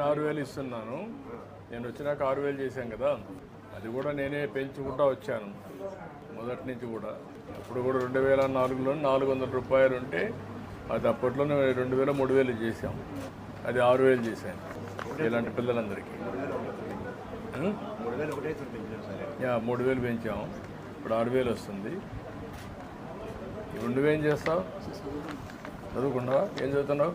పైన ఆరు వేలు ఇస్తున్నాను. నేను వచ్చినాక ఆరు వేలు చేశాను కదా. అది కూడా నేనే పెంచుకుంటా వచ్చాను. మొదటి నుంచి కూడా. అప్పుడు కూడా రెండు వేల నాలుగులో నాలుగు వందల రూపాయలు ఉంటే అది అప్పట్లోనే రెండు వేల మూడు వేలు చేశాం. అది ఆరు వేలు చేశాను. ఇలాంటి పిల్లలందరికీ? యా మూడు వేలు పెంచాం. ఇప్పుడు ఆరు వేలు వస్తుంది. ఇప్పుడు నువ్వేం చేస్తావు? చదువుకుంటావా? ఏం చదువుతున్నావు?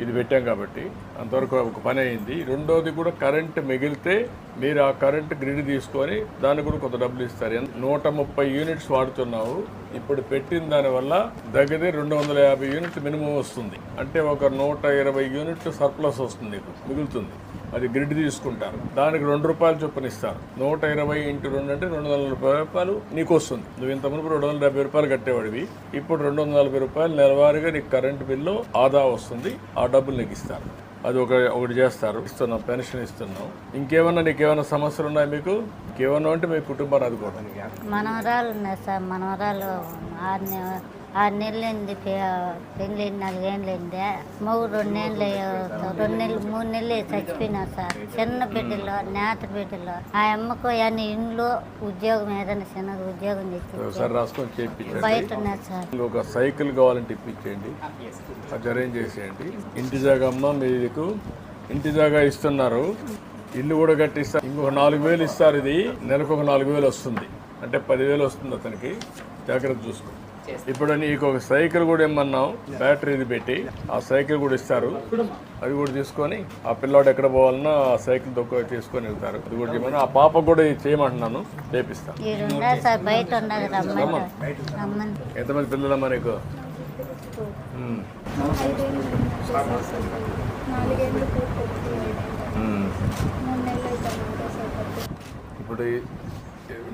ఇది పెట్టాం కాబట్టి అంతవరకు ఒక పని అయింది. రెండోది కూడా కరెంట్ మిగిలితే మీరు ఆ కరెంట్ గ్రిడ్ తీసుకొని దానికి కూడా కొంత డబ్బులు ఇస్తారు. నూట ముప్పై యూనిట్స్ వాడుతున్నావు. ఇప్పుడు పెట్టిన దానివల్ల దగ్గర రెండు వందల యాభై యూనిట్ మినిమం వస్తుంది. అంటే ఒక నూట ఇరవై యూనిట్ సర్ప్లస్ వస్తుంది మిగులుతుంది. అది గ్రిడ్ తీసుకుంటారు. దానికి రెండు రూపాయలు చొప్పున ఇస్తారు. నూట ఇరవై ఇంటూ రెండు అంటే రెండు వందల నలభై రూపాయలు నీకు వస్తుంది. నువ్వు ఇంత మునుపు రెండు వందల డెబ్బై రూపాయలు కట్టేవాడివి. ఇప్పుడు రెండు వందల నలభై రూపాయలు నెలవారీగా నీకు కరెంటు బిల్లు ఆదా వస్తుంది. ఆ డబ్బులు నీకు ఇస్తారు అది ఒక ఒకటి చేస్తారు. ఇస్తున్నాం పెన్షన్ ఇస్తున్నాం ఇంకేమన్నా నీకు ఏమైనా సమస్యలు ఉన్నాయి మీకు? ఇంకేమన్నా అంటే మీ కుటుంబాన్ని ఆదుకోవడం మనవరాలు ఉన్నాయి సార్. మనవరాలు ఆరు ఆరు నెలలైంది పెళ్ళి నాలుగేళ్ళైంది మూడు రెండు నెలలు రెండు నెలలు మూడు నెలలు చచ్చిపోయినారు సార్. చిన్న బిడ్డలో నేత బిడ్డలో. ఆ అమ్మకు అన్ని ఇంట్లో ఉద్యోగం ఏదైనా చిన్నది ఉద్యోగం చేయించండి బయట ఉన్నారు సార్. ఇంకొక సైకిల్ కావాలంటే ఇప్పించేయండి అది అరేంజ్ చేసేయండి. ఇంటి జాగా అమ్మ మీకు ఇంటి జాగా ఇస్తున్నారు. ఇల్లు కూడా కట్టిస్తారు ఇంకొక నాలుగు వేలు ఇస్తారు ఇది. నెలకు ఒక నాలుగు వేలు వస్తుంది. అంటే పదివేలు వస్తుంది అతనికి. జాగ్రత్త చూసుకో. ఇప్పుడు నీకు ఒక సైకిల్ కూడా ఇమ్మన్నాం బ్యాటరీది పెట్టి ఆ సైకిల్ కూడా ఇస్తారు. అది కూడా తీసుకొని ఆ పిల్లాడు ఎక్కడ పోవాలన్నా ఆ సైకిల్ దొక్క తీసుకొని వెళ్తారు. అది కూడా చేయమని ఆ పాప కూడా ఇది చేయమంటున్నాను చేపిస్తాను ఈడు ఉండాలి సార్? బయట ఉండదు రమ్మని. రమ్మని. ఎంతమంది పిల్లలమ్మా నీకు? ఇప్పుడు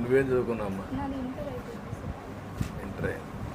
నువ్వేం ఇంటర్ అయిపోయింది ఇంటర్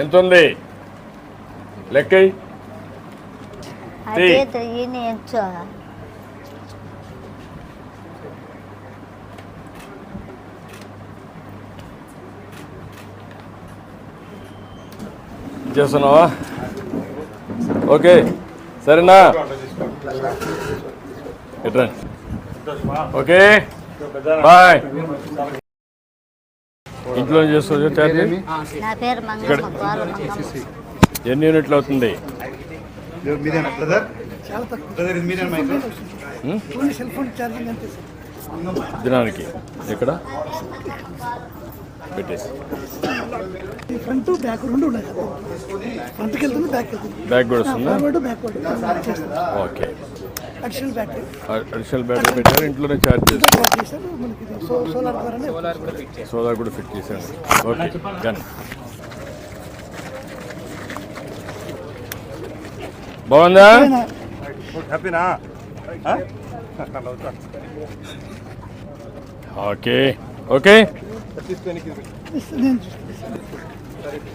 ఎంత ఉంది లెక్క చేస్తున్నావా? ఓకే సరేనా? ఎట్రా ఓకే బాయ్. ఇంట్లో గోల మంగమ్మ ఎన్ని యూనిట్లు అవుతుంది? దినానికి. ఇక్కడ పెట్టేసి. ఫ్రంట్ బ్యాక్ రెండు ఉన్నాయి. ఫ్రంట్కి వెళ్తుంది బ్యాక్ వెళ్తుంది. బ్యాగ్ కూడా వస్తుందా? Forward backward okay. Additional battery additional battery పెట్టారు? ఇంట్లోనే ఛార్జ్ చేస్తారు? సోలార్ ద్వారానే సోలార్ కూడా ఫిట్ చేశాను ఓకే డన్ బాగుందా? హ్యాపీనా? Okay okay. At least 20 kilometers. This is interesting.